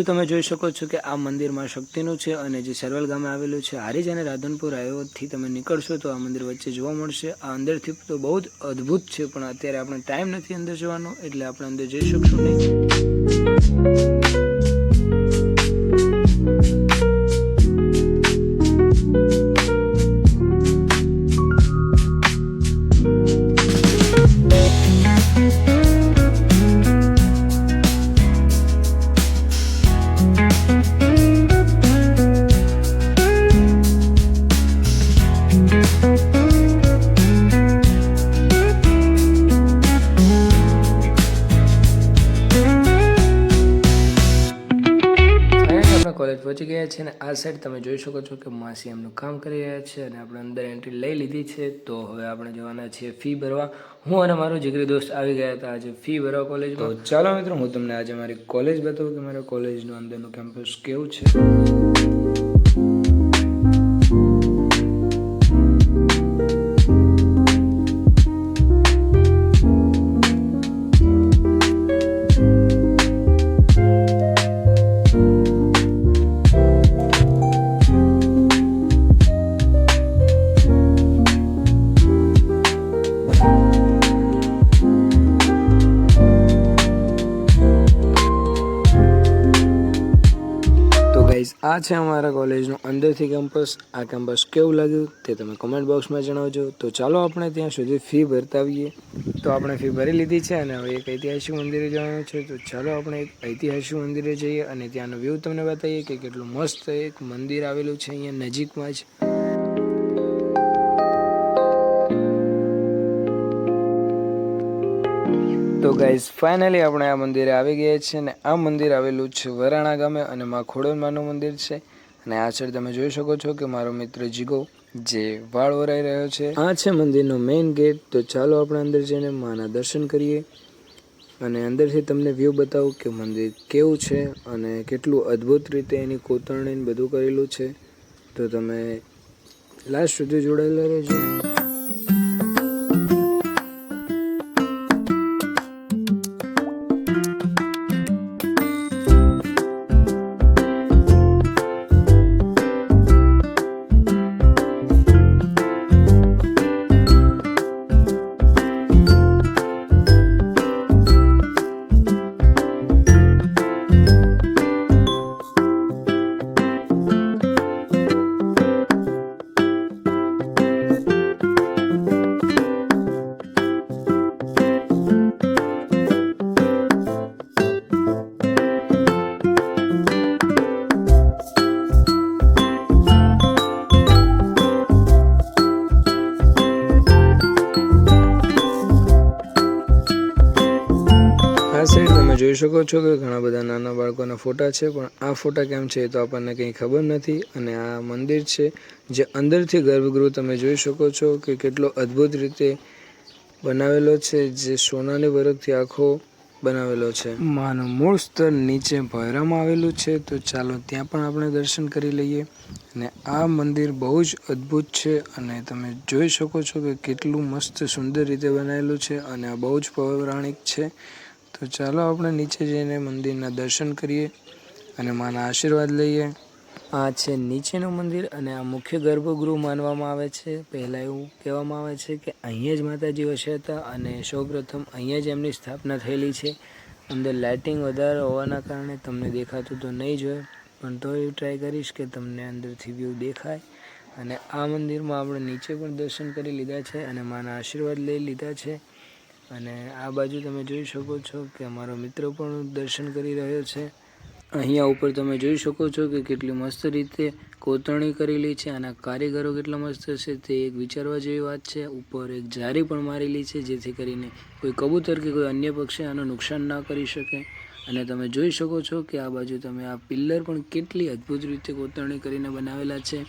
બાજુ તમે જોઈ શકો છો કે આ મંદિરમાં શક્તિનું છે અને જે સરવલ ગામે આવેલું છે, હારીજ અને રાધનપુર હાઈવેથી તમે નીકળશો તો આ મંદિર વચ્ચે જોવા મળશે. આ અંદરથી તો બહુ જ અદ્ભુત છે, પણ અત્યારે આપણે ટાઈમ નથી અંદર જવાનો, એટલે આપણે અંદર જઈ શકશું નહીં. પહોંચી ગયા છે અને આ સાઈડ તમે જોઈ શકો છો કે માસી એમનું કામ કરી રહ્યા છે અને આપણે અંદર એન્ટ્રી લઈ લીધી છે. તો હવે આપણે જવાના છીએ ફી ભરવા. હું અને મારો જીગરી દોસ્ત આવી ગયા હતા આજે ફી ભરવા કોલેજમાં તો ચાલો મિત્રો હું તમને આજે મારી કોલેજ બતાવું કે મારા કોલેજનું અંદરનું કેમ્પસ કેવું છે? આ છે અમારા કોલેજનું અંદરથી કેમ્પસ આ કેમ્પસ કેવું લાગ્યું તે તમે કમેન્ટ બોક્સમાં જણાવજો. તો ચાલો આપણે ત્યાં સુધી ફી ભરતા આવીએ તો આપણે ફી ભરી લીધી છે અને હવે એક ઐતિહાસિક મંદિરે જવાનું છે. તો ચાલો આપણે એક ઐતિહાસિક મંદિરે જઈએ અને ત્યાંનો વ્યૂ તમને બતાવીએ કે કેટલું મસ્ત એક મંદિર આવેલું છે અહીંયા નજીકમાં જ. તો ગાઈઝ ફાઇનલી આપણે આ મંદિરે આવી ગયા છીએ અને આ મંદિર આવેલું છે વરાણા ગામે અને માં ખોડલમાનું મંદિર છે. અને આછળ તમે જોઈ શકો છો કે મારો મિત્ર જીગો જે વાળ વરાઈ રહ્યો છે. આ છે મંદિરનો મેઇન ગેટ તો ચાલો આપણે અંદર જઈને માના દર્શન કરીએ. અને અંદરથી તમને વ્યૂ બતાવું કે મંદિર કેવું છે અને કેટલું અદ્ભુત રીતે એની કોતરણીને બધું કરેલું છે. તો તમે લાસ્ટ સુધી જોડાયેલા રહેજો. શકો છો કે ઘણા બધા નાના બાળકોના ફોટા છે, પણ આ ફોટા કેમ છે એ તો આપણને કંઈ ખબર નથી અને આ મંદિર છે, જે અંદરથી ગર્ભગૃહ તમે જોઈ શકો છો કે કેટલો અદ્ભુત રીતે બનાવેલો છે, જે સોનાની વરખથી આખો બનાવેલો છે. માનું મૂળ સ્તર નીચે ભૈરામાં આવેલું છે, તો ચાલો ત્યાં પણ આપણે દર્શન કરી લઈએ. અને આ મંદિર બહુ જ અદ્ભુત છે અને તમે જોઈ શકો છો કે કેટલું મસ્ત સુંદર રીતે બનાવેલું છે અને આ બહુ જ પૌરાણિક છે. તો ચાલો આપણે નીચે જઈને મંદિરના દર્શન કરીએ અને માના આશીર્વાદ લઈએ. આ છે નીચેનું મંદિર અને આ મુખ્ય ગર્ભગૃહ માનવામાં આવે છે. પહેલાં એવું કહેવામાં આવે છે કે અહીંયા જ માતાજી વસે હતા અને સૌપ્રથમ અહીંયા જ એમની સ્થાપના થયેલી છે. અંદર લાઇટિંગ વધારે હોવાના કારણે તમને દેખાતું તો નહીં જ પણ તો એવું ટ્રાય કરીશ કે તમને અંદરથી વ્યૂ દેખાય. અને આ મંદિરમાં આપણે નીચે પણ દર્શન કરી લીધા છે અને માના આશીર્વાદ લઈ લીધા છે. અને આ બાજુ તમે જોઈ શકો છો કે અમારો મિત્ર પણ દર્શન કરી રહ્યો છે. અહીંયા ઉપર તમે જોઈ શકો છો કે કેટલી મસ્ત રીતે કોતરણી કરેલી છે આના કારીગરો કેટલા મસ્ત છે તે એક વિચારવા જેવી વાત છે. ઉપર એક જારી પણ મારેલી છે જેથી કરીને કોઈ કબૂતર કે કોઈ અન્ય પક્ષી આનું નુકસાન ના કરી શકે. અને તમે જોઈ શકો છો કે આ બાજુ તમે આ પિલ્લર પણ કેટલી અદ્ભુત રીતે કોતરણી કરીને બનાવેલા છે.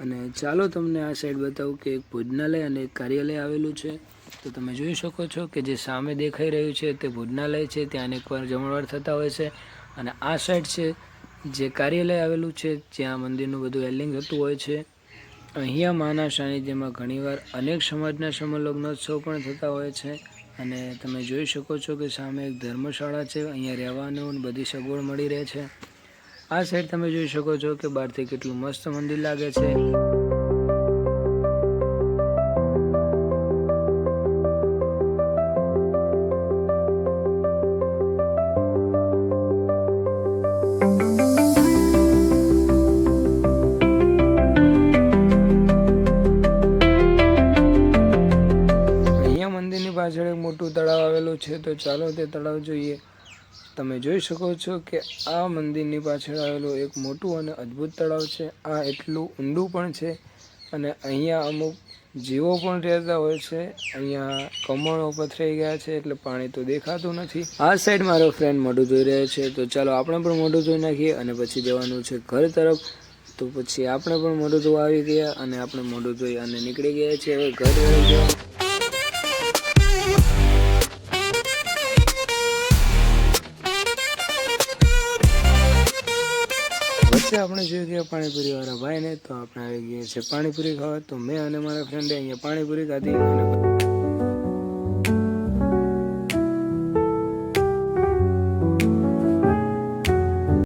અને ચાલો તમને આ સાઈડ બતાવું કે એક ભોજનાલય અને એક કાર્યાલય આવેલું છે. તો તમે જોઈ શકો છો કે જે સામે દેખાઈ રહ્યું છે તે ભોજનાલય છે, ત્યાં અનેકવાર જમણવાર થતા હોય છે. અને આ સાઈડ છે, જે કાર્યાલય આવેલું છે, જ્યાં મંદિરનું બધું એલિંગ થતું હોય છે. અહીંયા માના સાનિધ્યમાં ઘણીવાર અનેક સમાજના સમલગ્નોત્સવ પણ થતા હોય છે. અને તમે જોઈ શકો છો કે સામે એક ધર્મશાળા છે, અહીંયા રહેવાનું બધી સગવડ મળી રહે છે. આ સાઈડ તમે જોઈ શકો છો કે બહારથી કેટલું મસ્ત મંદિર લાગે છે. છે, તો ચાલો તે તળાવ જોઈએ. તમે જોઈ શકો છો કે આ મંદિરની પાછળ આવેલું એક મોટું અને અદ્ભુત તળાવ છે. આ એટલું ઊંડું પણ છે અને અહીંયા અમુક જીવો પણ રહેતા હોય છે. અહીંયા કમળો પથરાઈ ગયા છે એટલે પાણી તો દેખાતું નથી. આ સાઈડ મારો ફ્રેન્ડ મોઢું ધોઈ રહ્યો છે, તો ચાલો આપણે પણ મોઢું ધોઈ નાખીએ અને પછી જવાનું છે ઘર તરફ. તો પછી આપણે પણ મોઢું ધોવા આવી ગયા અને આપણે મોઢું ધોઈ અને નીકળી ગયા છીએ. હવે ઘર વળી જવાનું. વચ્ચે આપણે પાણીપુરી વાળા ભાઈને તો આપણે આવી ગયા છે પાણીપુરી ખાવા. તો મેં અને મારા ફ્રેન્ડે અહીંયા પાણીપુરી ખાધી.